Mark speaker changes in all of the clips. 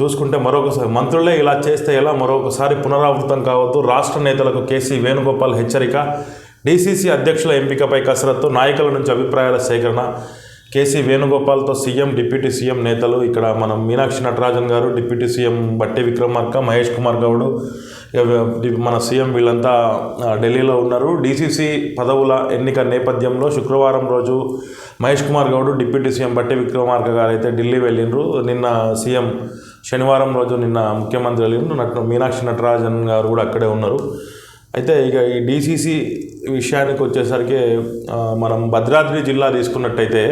Speaker 1: చూసుకుంటే మరొకసారి మంత్రులే ఇలా చేస్తే ఎలా? మరొకసారి పునరావృతం కావద్దు. రాష్ట్ర నేతలకు కేసీ వేణుగోపాల్ హెచ్చరిక. డీసీసీ అధ్యక్షుల ఎంపికపై కసరత్తు. నాయకుల నుంచి అభిప్రాయాల సేకరణ. కేసీ వేణుగోపాల్తో సీఎం డిప్యూటీ సీఎం నేతలు ఇక్కడ మనం మీనాక్షి నటరాజన్ గారు డిప్యూటీ సీఎం బట్టి విక్రమార్క మహేష్ కుమార్ గౌడ్ మన సీఎం వీళ్ళంతా ఢిల్లీలో ఉన్నారు. డీసీసీ పదవుల ఎన్నిక నేపథ్యంలో శుక్రవారం రోజు మహేష్ కుమార్ గౌడ్ డిప్యూటీ సీఎం బట్టి విక్రమార్క గారు అయితే ఢిల్లీ వెళ్ళినారు నిన్న సీఎం శనివారం రోజు నిన్న ముఖ్యమంత్రి వెళ్ళిన నట మీనాక్షి నటరాజన్ గారు కూడా అక్కడే ఉన్నారు. అయితే ఇక ఈ డీసీసీ విషయానికి వచ్చేసరికి మనం భద్రాద్రి జిల్లా తీసుకున్నట్టయితే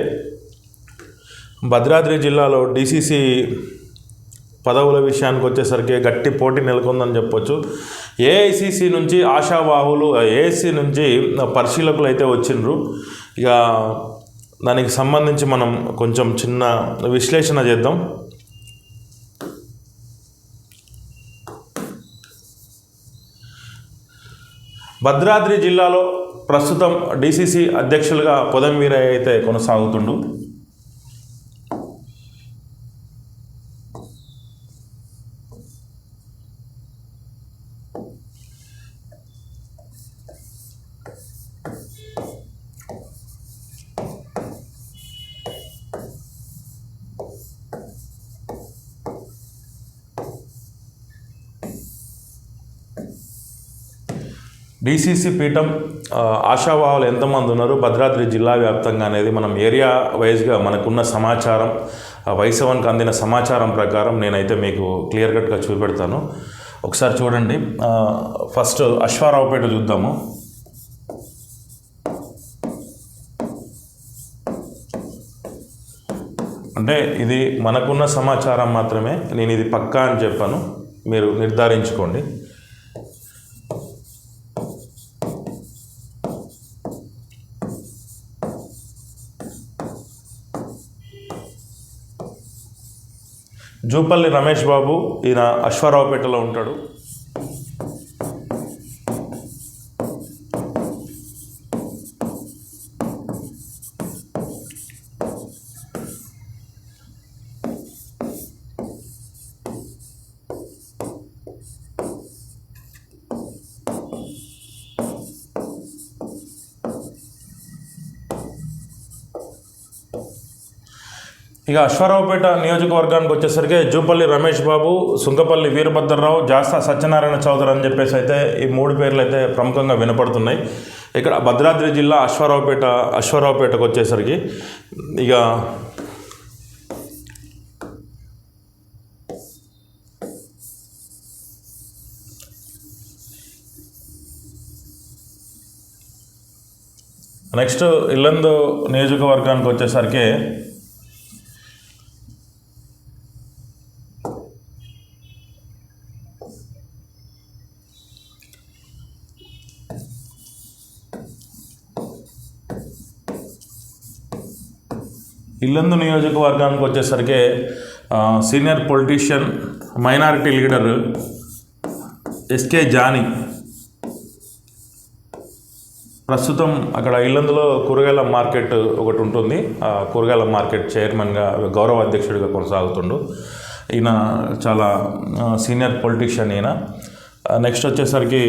Speaker 1: భద్రాద్రి జిల్లాలో డీసీసీ పదవుల విషయానికి వచ్చేసరికి గట్టి పోటీ నెలకొందని చెప్పొచ్చు. ఏఐసిసి నుంచి ఆశావాహులు ఏఐసి నుంచి పరిశీలకులు అయితే వచ్చిండ్రు. ఇక దానికి సంబంధించి మనం కొంచెం చిన్న విశ్లేషణ చేద్దాం. భద్రాద్రి జిల్లాలో ప్రస్తుతం డీసీసీ అధ్యక్షులుగా పొదం వీరయ్య అయితే కొనసాగుతుండు. డీసీసీ పీఠం ఆశావాహులు ఎంతమంది ఉన్నారు? భద్రాద్రి జిల్లా వ్యాప్తంగా అనేది మనం ఏరియా వైజ్గా మనకున్న సమాచారం వైసవన్కి అందిన సమాచారం ప్రకారం నేనైతే మీకు క్లియర్ కట్గా చూపెడతాను. ఒకసారి చూడండి. ఫస్ట్ అశ్వారావుపేట చూద్దాము. అంటే ఇది మనకున్న సమాచారం మాత్రమే నేను ఇది పక్కా అని చెప్పాను. మీరు నిర్ధారించుకోండి. జూపల్లి రమేష్ బాబు ఈయన అశ్వారావుపేటలో ఉంటాడు. ఇక అశ్వారావుపేట నియోజకవర్గానికి వచ్చేసరికి జూపల్లి రమేష్ బాబు సుంకపల్లి వీరభద్రరావు జాస్తా సత్యనారాయణ చౌదరి అని చెప్పేసి అయితే ఈ మూడు పేర్లు అయితే ప్రముఖంగా వినపడుతున్నాయి. ఇక్కడ భద్రాద్రి జిల్లా అశ్వారావుపేట అశ్వారావుపేటకు వచ్చేసరికి ఇక నెక్స్ట్ ఇల్లందు నియోజకవర్గానికి వచ్చేసరికి ఇల్లందు నియోజకవర్గానికి వచ్చేసరికి senior politician minority leader SK Jani ప్రస్తుతం అక్కడ ఇల్లందులో కూరగాయల మార్కెట్ ఒకటి ఉంటుంది. ఆ కూరగాయల మార్కెట్ చైర్మన్గా గౌరవ అధ్యక్షుడిగా కొనసాగుతుండు. ఈయన చాలా సీనియర్ పొలిటీషియన్ ఈయన. నెక్స్ట్ వచ్చేసరికి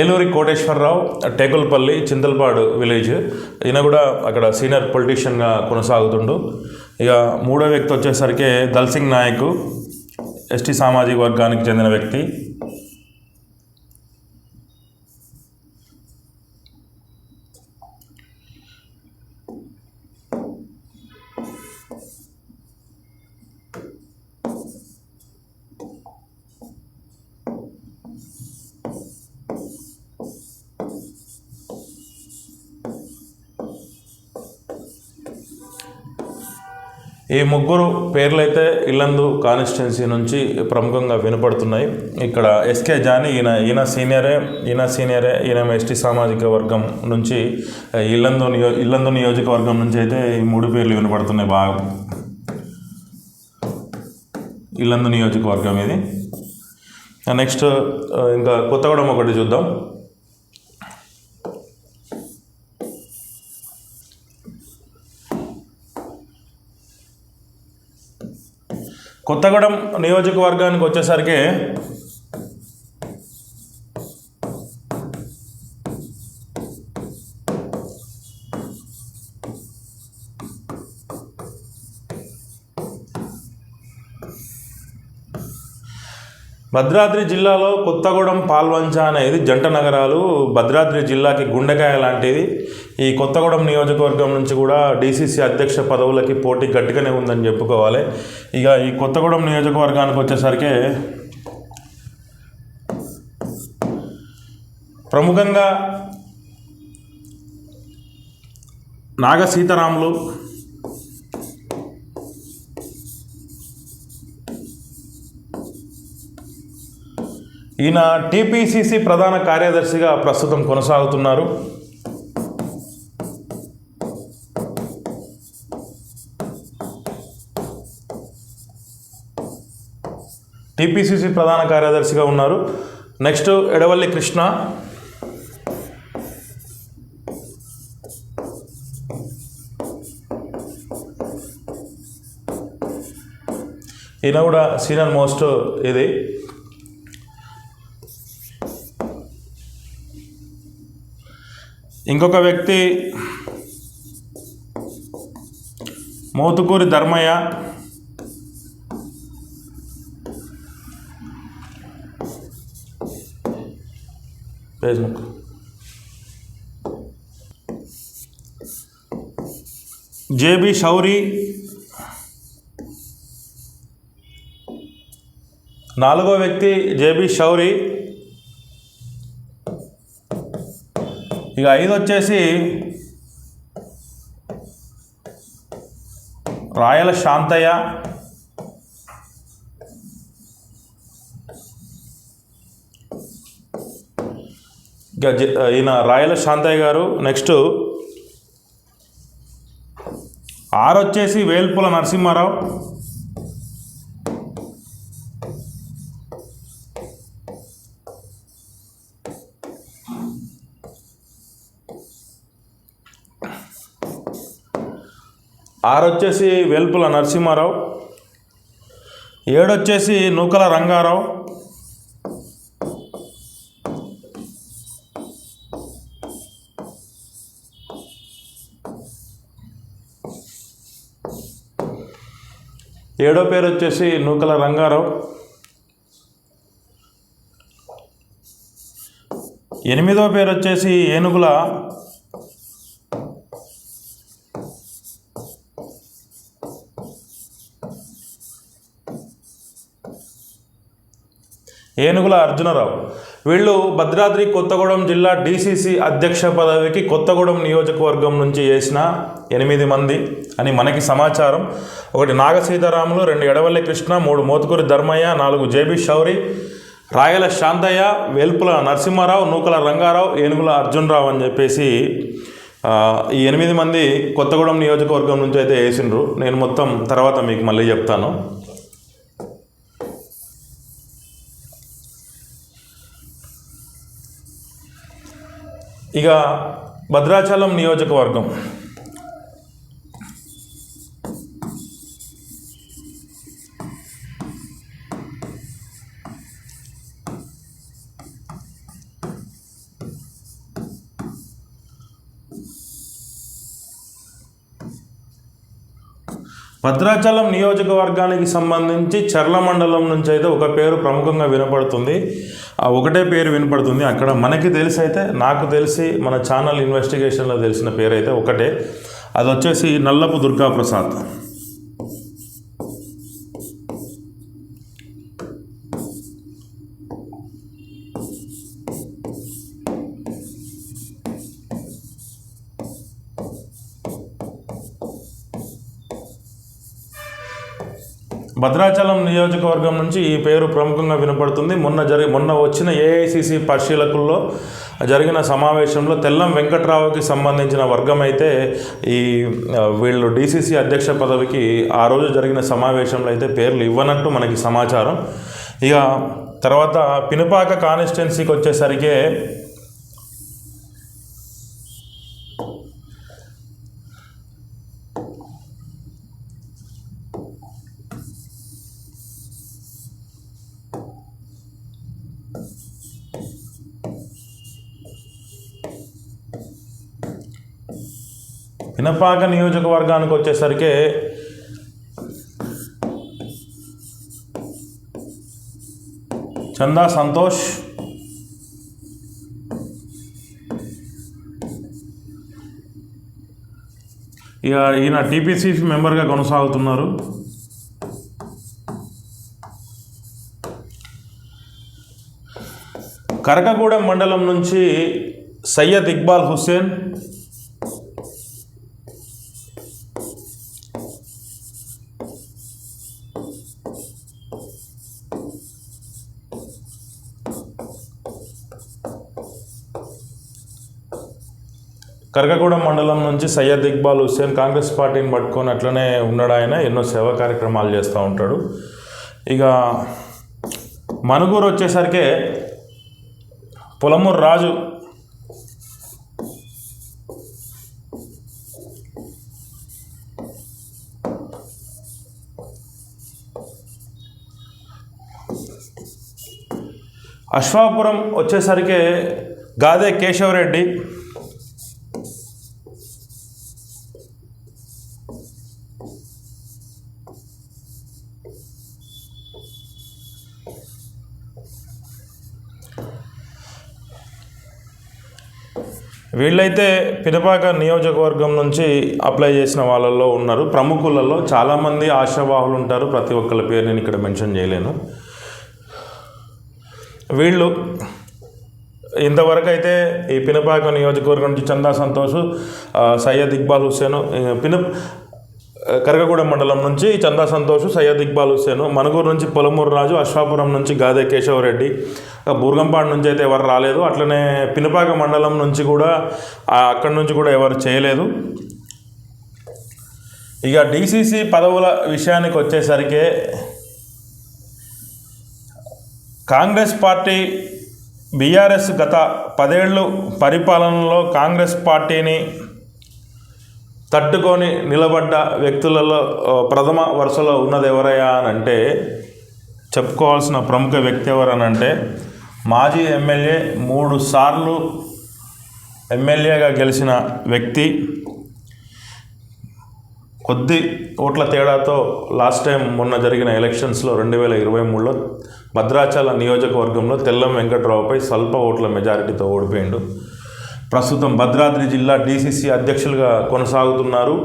Speaker 1: ఏలూరి కోటేశ్వరరావు టేకులపల్లి చింతలపాడు విలేజ్. ఈయన కూడా అక్కడ సీనియర్ పొలిటీషియన్గా కొనసాగుతుండు. ఇక మూడో వ్యక్తి వచ్చేసరికి దల్సింగ్ నాయక్ ఎస్టీ సామాజిక వర్గానికి చెందిన వ్యక్తి. ఈ ముగ్గురు పేర్లైతే ఇల్లందు కాన్స్టిట్యున్సీ నుంచి ప్రముఖంగా వినపడుతున్నాయి. ఇక్కడ ఎస్కే జాని ఈయన ఈయన సీనియరే ఈయన సీనియరే ఈయన ఎస్టీ సామాజిక వర్గం నుంచి ఇల్లందు నియో ఇల్లందు నియోజకవర్గం నుంచి అయితే ఈ మూడు పేర్లు వినపడుతున్నాయి బాగా. ఇల్లందు నియోజకవర్గం ఇది. నెక్స్ట్ ఇంకా కొత్తగూడెం ఒకటి చూద్దాం. కొత్తగూడెం నియోజకవర్గానికి వచ్చేసరికి భద్రాద్రి జిల్లాలో కొత్తగూడెం పాల్వంచ అనేది జంట నగరాలు. భద్రాద్రి జిల్లాకి గుండెకాయ లాంటిది. ఈ కొత్తగూడెం నియోజకవర్గం నుంచి కూడా డీసీసీ అధ్యక్ష పదవులకి పోటీ గట్టిగానే ఉందని చెప్పుకోవాలి. ఇక ఈ కొత్తగూడెం నియోజకవర్గానికి వచ్చేసరికి ప్రముఖంగా నాగ సీతారాములు ఈయన టీపీసీసీ ప్రధాన కార్యదర్శిగా ప్రస్తుతం కొనసాగుతున్నారు. టీపీసీసీ ప్రధాన కార్యదర్శిగా ఉన్నారు. నెక్స్ట్ ఎడవల్లి కృష్ణ. ఈయన కూడా సీనియర్ మోస్ట్ ఇది. ఇంకొక వ్యక్తి Mothukuri Dharmaiah. Page JB Shouri. నాలుగో వ్యక్తి జేబి షౌరి. ఇక ఐదు వచ్చేసి రాయల శాంతయ్య. ఇక జ- ఈయన రాయల శాంతయ్య గారు నెక్స్ట్. ఆరు వచ్చేసి వేల్పుల నరసింహారావు. ఆరొచ్చేసి వెల్పుల నరసింహారావు ఏడొచ్చేసి నూకల రంగారావు ఏడో పేరు వచ్చేసి నూకల రంగారావు ఎనిమిదో పేరు వచ్చేసి ఏనుగుల ఏనుగుల అర్జునరావు. వీళ్ళు భద్రాద్రి కొత్తగూడెం జిల్లా డీసీసీ అధ్యక్ష పదవికి కొత్తగూడెం నియోజకవర్గం నుంచి వేసిన ఎనిమిది మంది అని మనకి సమాచారం. ఒకటి నాగసీతారాములు రెండు ఎడవల్లి కృష్ణ మూడు మోతుకూరి ధర్మయ్య నాలుగు జేబి శౌరి రాయల శాంతయ్య వేల్పుల నరసింహారావు నూకల రంగారావు ఏనుగుల అర్జునరావు అని చెప్పేసి ఈ ఎనిమిది మంది కొత్తగూడెం నియోజకవర్గం నుంచి అయితే వేసిండ్రు. నేను మొత్తం తర్వాత మీకు మళ్ళీ చెప్తాను. ఇక భద్రాచలం నియోజకవర్గం. భద్రాచలం నియోజకవర్గానికి సంబంధించి చర్ల మండలం నుంచి అయితే ఒక పేరు ప్రముఖంగా వినపడుతుంది. ఆ ఒకటే పేరు వినపడుతుంది. అక్కడ మనకి తెలిసి అయితే నాకు తెలిసి మన ఛానల్ ఇన్వెస్టిగేషన్లో తెలిసిన పేరు అయితే ఒకటే. అది వచ్చేసి నల్లపు దుర్గా భద్రాచలం నియోజకవర్గం నుంచి ఈ పేరు ప్రముఖంగా వినపడుతుంది. మొన్న జరి మొన్న వచ్చిన ఏఐసిసి పరిశీలకుల్లో జరిగిన సమావేశంలో తెల్లం వెంకట్రావుకి సంబంధించిన వర్గం అయితే ఈ వీళ్ళు డీసీసీ అధ్యక్ష పదవికి ఆ రోజు జరిగిన సమావేశంలో అయితే పేర్లు ఇవ్వనట్టు మనకి సమాచారం. ఇక తర్వాత పినపాక కాన్స్టిట్యున్సీకి వచ్చేసరికి ఇనపాక నియోజకవర్గానికి వచ్చేసరికి చందా సంతోష్ ఇక ఈయన టీపీసీసీ మెంబర్గా కొనసాగుతున్నారు. కరకగూడెం మండలం నుంచి సయ్యద్ ఇక్బాల్ హుస్సేన్ కరకగూడెం మండలం నుంచి సయ్యద్ ఇక్బాల్ హుస్సేన్ కాంగ్రెస్ పార్టీని పట్టుకొని అట్లనే ఉన్నాడు ఆయన. ఎన్నో సేవా కార్యక్రమాలు చేస్తూ ఉంటాడు. ఇక మనుగూరు వచ్చేసరికి పొలమూరు రాజు అశ్వాపురం వచ్చేసరికి గాదే కేశవరెడ్డి వీళ్ళైతే పినపాక నియోజకవర్గం నుంచి అప్లై చేసిన వాళ్ళల్లో ఉన్నారు. ప్రముఖులలో చాలామంది ఆశావాహులు ఉంటారు. ప్రతి ఒక్కళ్ళ పేరు నేను ఇక్కడ మెన్షన్ చేయలేను. వీళ్ళు ఇంతవరకు అయితే ఈ పినపాక నియోజకవర్గం నుంచి చందా సంతోష్ సయ్యద్ ఇక్బాల్ హుస్సేన్ పిన కరగగూడెం మండలం నుంచి చందా సంతోష్ సయ్యద్ ఇక్బాల్ హుస్సేను మనుగూరు నుంచి పొలమూరు రాజు అశ్వాపురం నుంచి గాదే కేశవరెడ్డి ఆ, బూర్గంపాడు నుంచి అయితే ఎవరు రాలేదు. అట్లనే పినపాక మండలం నుంచి కూడా అక్కడి నుంచి కూడా ఎవరు చేయలేదు. ఇక డీసీసీ పదవుల విషయానికి వచ్చేసరికి కాంగ్రెస్ పార్టీ బీఆర్ఎస్ గత పదేళ్ళు పరిపాలనలో కాంగ్రెస్ పార్టీని తట్టుకొని నిలబడ్డ వ్యక్తులలో ప్రథమ వరుసలో ఉన్నది ఎవరయ్యా అని అంటే చెప్పుకోవాల్సిన ప్రముఖ వ్యక్తి ఎవరనంటే మాజీ ఎమ్మెల్యే మూడు సార్లు ఎమ్మెల్యేగా గెలిచిన వ్యక్తి. కొద్ది ఓట్ల తేడాతో లాస్ట్ టైం మొన్న జరిగిన ఎలక్షన్స్లో రెండు వేల ఇరవై మూడులో భద్రాచల నియోజకవర్గంలో తెల్లం వెంకట్రావుపై స్వల్ప ఓట్ల మెజారిటీతో ఓడిపోయిండు. ప్రస్తుతం భద్రాద్రి జిల్లా డీసీసీ అధ్యక్షులుగా కొనసాగుతున్నారు.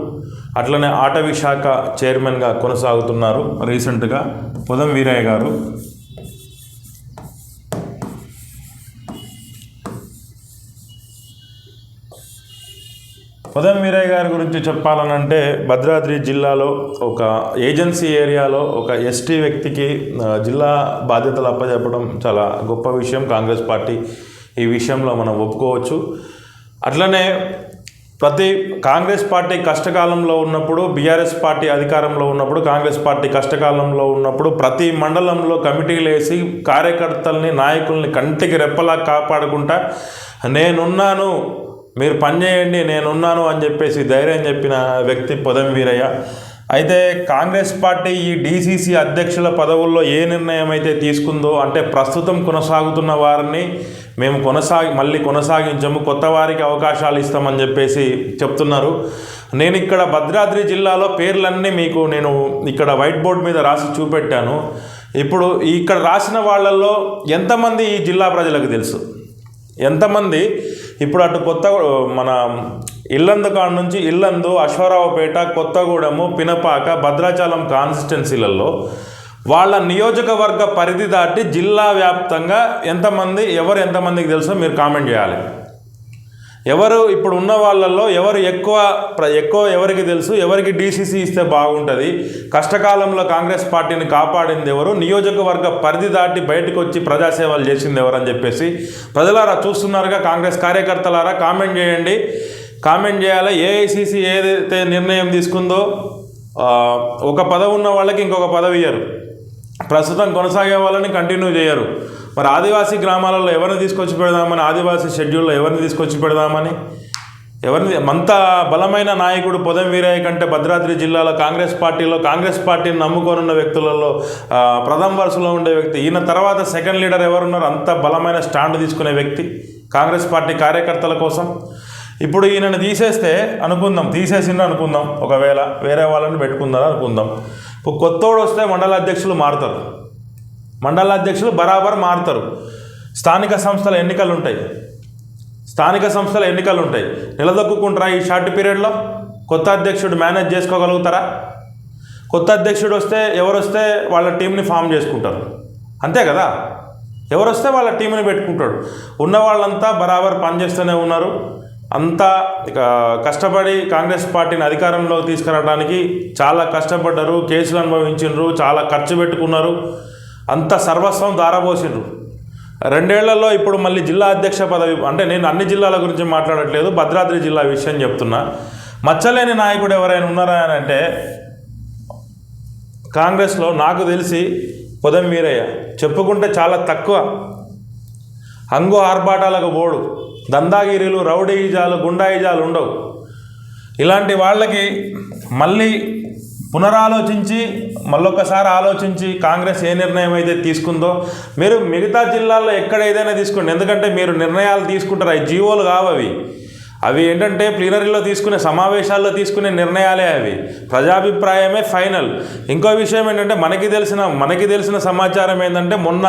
Speaker 1: అట్లనే ఆటవీ శాఖ చైర్మన్గా కొనసాగుతున్నారు. రీసెంట్గా పొదం వీరయ్య గారు. ఉదయం వీరయ్య గారి గురించి చెప్పాలనంటే భద్రాద్రి జిల్లాలో ఒక ఏజెన్సీ ఏరియాలో ఒక ఎస్టీ వ్యక్తికి జిల్లా బాధ్యతలు అప్పచెప్పడం చాలా గొప్ప విషయం. కాంగ్రెస్ పార్టీ ఈ విషయంలో మనం ఒప్పుకోవచ్చు. అట్లనే ప్రతి కాంగ్రెస్ పార్టీ కష్టకాలంలో ఉన్నప్పుడు బీఆర్ఎస్ పార్టీ అధికారంలో ఉన్నప్పుడు కాంగ్రెస్ పార్టీ కష్టకాలంలో ఉన్నప్పుడు ప్రతి మండలంలో కమిటీలు వేసి కార్యకర్తల్ని నాయకుల్ని కంటికి రెప్పలా కాపాడుకుంటా నేనున్నాను మీరు పనిచేయండి నేనున్నాను అని చెప్పేసి ధైర్యం చెప్పిన వ్యక్తి పొదం వీరయ్య. అయితే కాంగ్రెస్ పార్టీ ఈ డీసీసీ అధ్యక్షుల పదవుల్లో ఏ నిర్ణయం అయితే తీసుకుందో అంటే ప్రస్తుతం కొనసాగుతున్న వారిని మేము కొనసాగి మళ్ళీ కొనసాగించము కొత్త వారికి అవకాశాలు ఇస్తామని చెప్పేసి చెప్తున్నారు. నేను ఇక్కడ భద్రాద్రి జిల్లాలో పేర్లన్నీ మీకు నేను ఇక్కడ వైట్ బోర్డ్ మీద రాసి చూపెట్టాను. ఇప్పుడు ఇక్కడ రాసిన వాళ్ళల్లో ఎంతమంది ఈ జిల్లా ప్రజలకు తెలుసు? ఎంతమంది? ఇప్పుడు అటు కొత్త మన ఇల్లందు కాడ నుంచి ఇల్లందు అశ్వరావుపేట కొత్తగూడెము పినపాక భద్రాచలం కాన్స్టిట్యున్సీలలో వాళ్ళ నియోజకవర్గ పరిధి దాటి జిల్లా వ్యాప్తంగా ఎంతమంది ఎవరు ఎంతమందికి తెలుసో మీరు కామెంట్ చేయాలి. ఎవరు ఇప్పుడు ఉన్న వాళ్ళల్లో ఎవరు ఎక్కువ ఎక్కువ ఎవరికి తెలుసు ఎవరికి డీసీసీ ఇస్తే బాగుంటుంది కష్టకాలంలో కాంగ్రెస్ పార్టీని కాపాడింది ఎవరు నియోజకవర్గ పరిధి దాటి బయటకు వచ్చి ప్రజాసేవలు చేసింది ఎవరు అని చెప్పేసి ప్రజలారా చూస్తున్నారుగా కాంగ్రెస్ కార్యకర్తలారా కామెంట్ చేయండి. కామెంట్ చేయాలి? ఏఐసిసి ఏదైతే నిర్ణయం తీసుకుందో ఒక పదవి ఉన్న వాళ్ళకి ఇంకొక పదవి ఇయ్యరు. ప్రస్తుతం కొనసాగే వాళ్ళని కంటిన్యూ చేయరు. మరి ఆదివాసీ గ్రామాలలో ఎవరిని తీసుకొచ్చి పెడదామని ఆదివాసీ షెడ్యూల్లో ఎవరిని తీసుకొచ్చి పెడదామని? ఎవరిని అంత బలమైన నాయకుడు పొదం వీరయ్య కంటే భద్రాద్రి జిల్లాలో కాంగ్రెస్ పార్టీలో కాంగ్రెస్ పార్టీని నమ్ముకొనున్న వ్యక్తులలో ప్రథమ వరుసలో ఉండే వ్యక్తి ఈయన తర్వాత సెకండ్ లీడర్ ఎవరున్నారు? అంత బలమైన స్టాండ్ తీసుకునే వ్యక్తి కాంగ్రెస్ పార్టీ కార్యకర్తల కోసం. ఇప్పుడు ఈయనను తీసేస్తే అనుకుందాం తీసేసిండ్రు అనుకుందాం. ఒకవేళ వేరే వాళ్ళని పెట్టుకుందాం అనుకుందాం. ఇప్పుడు కొత్తోడు వస్తే మండల అధ్యక్షులు మారుతారు. మండల అధ్యక్షులు బరాబర్ మారుతారు. స్థానిక సంస్థల ఎన్నికలు ఉంటాయి. స్థానిక సంస్థల ఎన్నికలు ఉంటాయి. నిలదొక్కుంటారా ఈ షార్ట్ పీరియడ్లో? కొత్త అధ్యక్షుడు మేనేజ్ చేసుకోగలుగుతారా? కొత్త అధ్యక్షుడు వస్తే ఎవరు వస్తే వాళ్ళ టీంని ఫామ్ చేసుకుంటారు. అంతే కదా? ఎవరు వస్తే వాళ్ళ టీంని పెట్టుకుంటాడు. ఉన్న వాళ్ళంతా బరాబర్ పనిచేస్తూనే ఉన్నారు. అంతా ఇక కష్టపడి కాంగ్రెస్ పార్టీని అధికారంలోకి తీసుకురావడానికి చాలా కష్టపడ్డారు కేసులు అనుభవించిండ్రు చాలా ఖర్చు పెట్టుకున్నారు అంత సర్వస్వం దారబోసిండ్రు రెండేళ్ళలో ఇప్పుడు మళ్ళీ జిల్లా అధ్యక్ష పదవి అంటే నేను అన్ని జిల్లాల గురించి మాట్లాడట్లేదు భద్రాద్రి జిల్లా విషయం చెప్తున్నా. మచ్చలేని నాయకుడు ఎవరైనా ఉన్నారా అని అంటే కాంగ్రెస్లో నాకు తెలిసి పొదం వీరయ్య చెప్పుకుంటే చాలా తక్కువ. హంగు ఆర్భాటాలకు పోడు. దందాగిరీలు రౌడీజాలు గుండాయిజాలు ఉండవు. ఇలాంటి వాళ్ళకి మళ్ళీ పునరాలోచించి మళ్ళొకసారి ఆలోచించి కాంగ్రెస్ ఏ నిర్ణయం అయితే తీసుకుందో మీరు మిగతా జిల్లాల్లో ఎక్కడ ఏదైనా తీసుకోండి. ఎందుకంటే మీరు నిర్ణయాలు తీసుకుంటారు. అవి జీవోలు కావు అవి ఏంటంటే ప్లీనరీలో తీసుకునే సమావేశాల్లో తీసుకునే నిర్ణయాలే అవి ప్రజాభిప్రాయమే ఫైనల్ ఇంకో విషయం ఏంటంటే మనకి తెలిసిన మనకి తెలిసిన సమాచారం ఏంటంటే మొన్న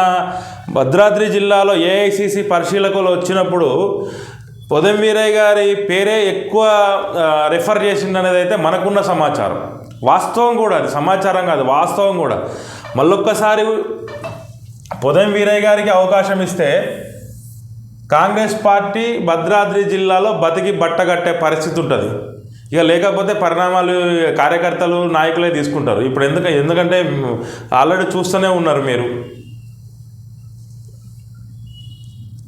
Speaker 1: భద్రాద్రి జిల్లాలో ఏఐసిసి పరిశీలకులు వచ్చినప్పుడు పొదం వీరయ్య గారి పేరే ఎక్కువ రిఫర్ రెఫర్ చేసింది అనేది అయితే మనకున్న సమాచారం వాస్తవం కూడా అది సమాచారం కాదు వాస్తవం కూడా మళ్ళొక్కసారి పొదం వీరయ్య గారికి అవకాశం ఇస్తే కాంగ్రెస్ పార్టీ భద్రాద్రి జిల్లాలో బతికి బట్టగట్టే పరిస్థితి ఉంటుంది. ఇక లేకపోతే పరిణామాలు కార్యకర్తలు నాయకులే తీసుకుంటారు. ఇప్పుడు ఎందుక ఎందుకంటే ఆల్రెడీ చూస్తూనే ఉన్నారు మీరు.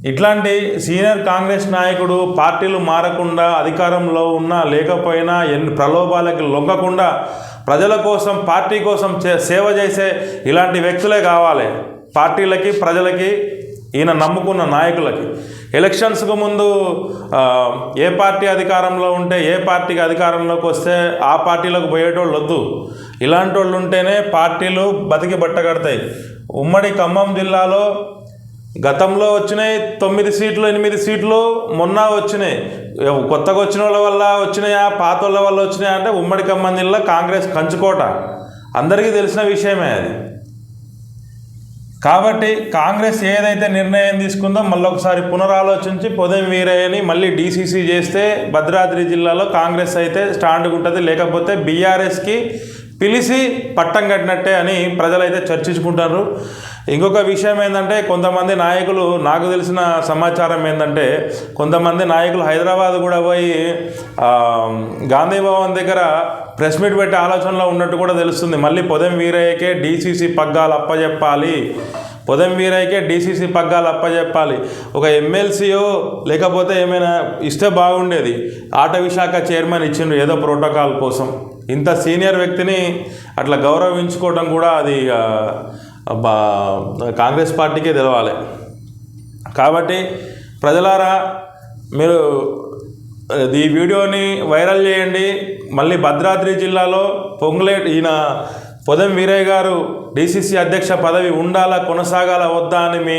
Speaker 1: ఇట్లాంటి సీనియర్ కాంగ్రెస్ నాయకుడు పార్టీలు మారకుండా అధికారంలో ఉన్నా లేకపోయినా ఎన్ని ప్రలోభాలకి లొంగకుండా ప్రజల కోసం పార్టీ కోసం చే- సేవ చేసే ఇలాంటి వ్యక్తులే కావాలి. పార్టీలకి ప్రజలకి ఈయన నమ్ముకున్న నాయకులకి. ఎలక్షన్స్కు ముందు ఏ పార్టీ అధికారంలో ఉంటే ఏ పార్టీకి అధికారంలోకి వస్తే ఆ పార్టీలకు పోయేటోళ్ళు వద్దు. ఇలాంటి వాళ్ళు ఉంటేనే పార్టీలు బతికి బట్టగడతాయి ఉమ్మడి ఖమ్మం జిల్లాలో గతంలో వచ్చినాయి తొమ్మిది సీట్లు ఎనిమిది సీట్లు మొన్న వచ్చినాయి. కొత్తగా వచ్చిన వాళ్ళ వల్ల వచ్చినాయా పాత వాళ్ళ వల్ల వచ్చినాయా అంటే ఉమ్మడి ఖమ్మం జిల్లా కాంగ్రెస్ కంచుకోట. అందరికీ తెలిసిన విషయమే అది. కాబట్టి కాంగ్రెస్ ఏదైతే నిర్ణయం తీసుకుందో మళ్ళొకసారి పునరాలోచించి పొదం వీరయ్యని మళ్ళీ డీసీసీ చేస్తే భద్రాద్రి జిల్లాలో కాంగ్రెస్ అయితే స్టాండ్గా ఉంటుంది. లేకపోతే బీఆర్ఎస్కి పిలిచి పట్టం కట్టినట్టే అని ప్రజలైతే చర్చించుకుంటారు. ఇంకొక విషయం ఏంటంటే కొంతమంది నాయకులు నాకు తెలిసిన సమాచారం ఏంటంటే కొంతమంది నాయకులు హైదరాబాద్ కూడా పోయి గాంధీ భవన్ దగ్గర ప్రెస్ మీట్ పెట్టే ఆలోచనలో ఉన్నట్టు కూడా తెలుస్తుంది. మళ్ళీ పొదం వీరయ్యకే డీసీసీ పగ్గాలు అప్పచెప్పాలి పొదంబీరైకే డీసీసీ పగ్గాలు అప్పచెప్పాలి ఒక ఎమ్మెల్సీయో లేకపోతే ఏమైనా ఇస్తే బాగుండేది. ఆట విశాఖ చైర్మన్ ఇచ్చిండు ఏదో ప్రోటోకాల్ కోసం. ఇంత సీనియర్ వ్యక్తిని అట్లా గౌరవించుకోవడం కూడా అది బా- కాంగ్రెస్ పార్టీకే తెలవాలి. కాబట్టి ప్రజలారా మీరు ఈ వీడియోని వైరల్ చేయండి. మళ్ళీ భద్రాద్రి జిల్లాలో పొంగులేట్ ఈయన పొదం వీరయ్య గారు డీసీసీ అధ్యక్ష పదవి ఉండాలా కొనసాగాల వద్దా అని మీ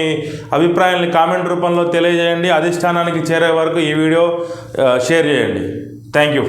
Speaker 1: అభిప్రాయాన్ని కామెంట్ రూపంలో తెలియజేయండి. అధిష్టానానికి చేరే వరకు ఈ వీడియో షేర్ చేయండి. Thank you.